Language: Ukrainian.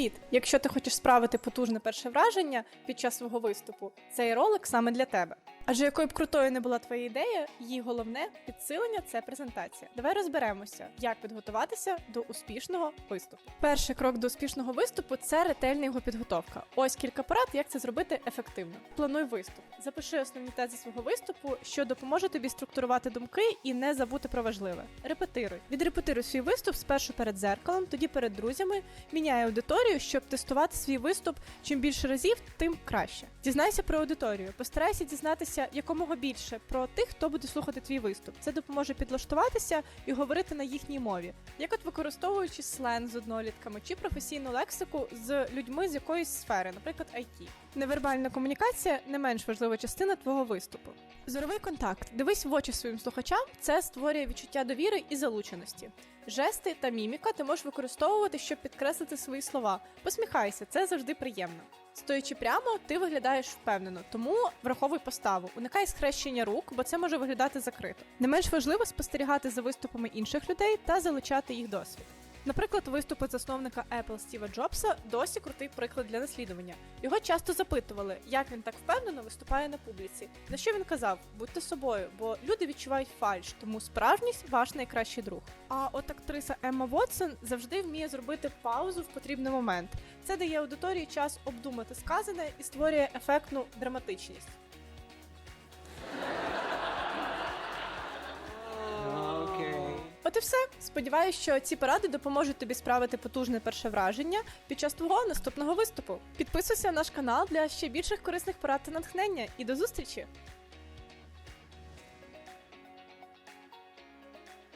Привіт! Якщо ти хочеш справити потужне перше враження під час свого виступу, цей ролик саме для тебе. Адже якою б крутою не була твоя ідея, її головне підсилення це презентація. Давай розберемося, як підготуватися до успішного виступу. Перший крок до успішного виступу це ретельна його підготовка. Ось кілька порад, як це зробити ефективно. Плануй виступ. Запиши основні тези свого виступу, що допоможе тобі структурувати думки і не забути про важливе. Репетируй. Відрепетируй свій виступ спершу перед зеркалом, тоді перед друзями. Міняй аудиторію, щоб тестувати свій виступ. Чим більше разів, тим краще. Дізнайся про аудиторію. Постарайся дізнатися якомога більше про тих, хто буде слухати твій виступ. Це допоможе підлаштуватися і говорити на їхній мові, як от використовуючи сленг з однолітками чи професійну лексику з людьми з якоїсь сфери, наприклад, IT. Невербальна комунікація не менш важлива частина твого виступу. Зоровий контакт. Дивись в очі своїм слухачам. Це створює відчуття довіри і залученості. Жести та міміка ти можеш використовувати, щоб підкреслити свої слова. Посміхайся, це завжди приємно. Стоячи прямо, ти виглядаєш впевнено, тому враховуй поставу. Уникай схрещення рук, бо це може виглядати закрито. Не менш важливо спостерігати за виступами інших людей та залучати їх досвід. Наприклад, виступи засновника Apple Стіва Джобса досі крутий приклад для наслідування. Його часто запитували, як він так впевнено виступає на публіці. На що він казав: будьте собою, бо люди відчувають фальш, тому справжність ваш найкращий друг. А от актриса Емма Вотсон завжди вміє зробити паузу в потрібний момент. Це дає аудиторії час обдумати сказане і створює ефектну драматичність. От і все. Сподіваюсь, що ці поради допоможуть тобі справити потужне перше враження під час твого наступного виступу. Підписуйся на наш канал для ще більших корисних порад та натхнення. І до зустрічі!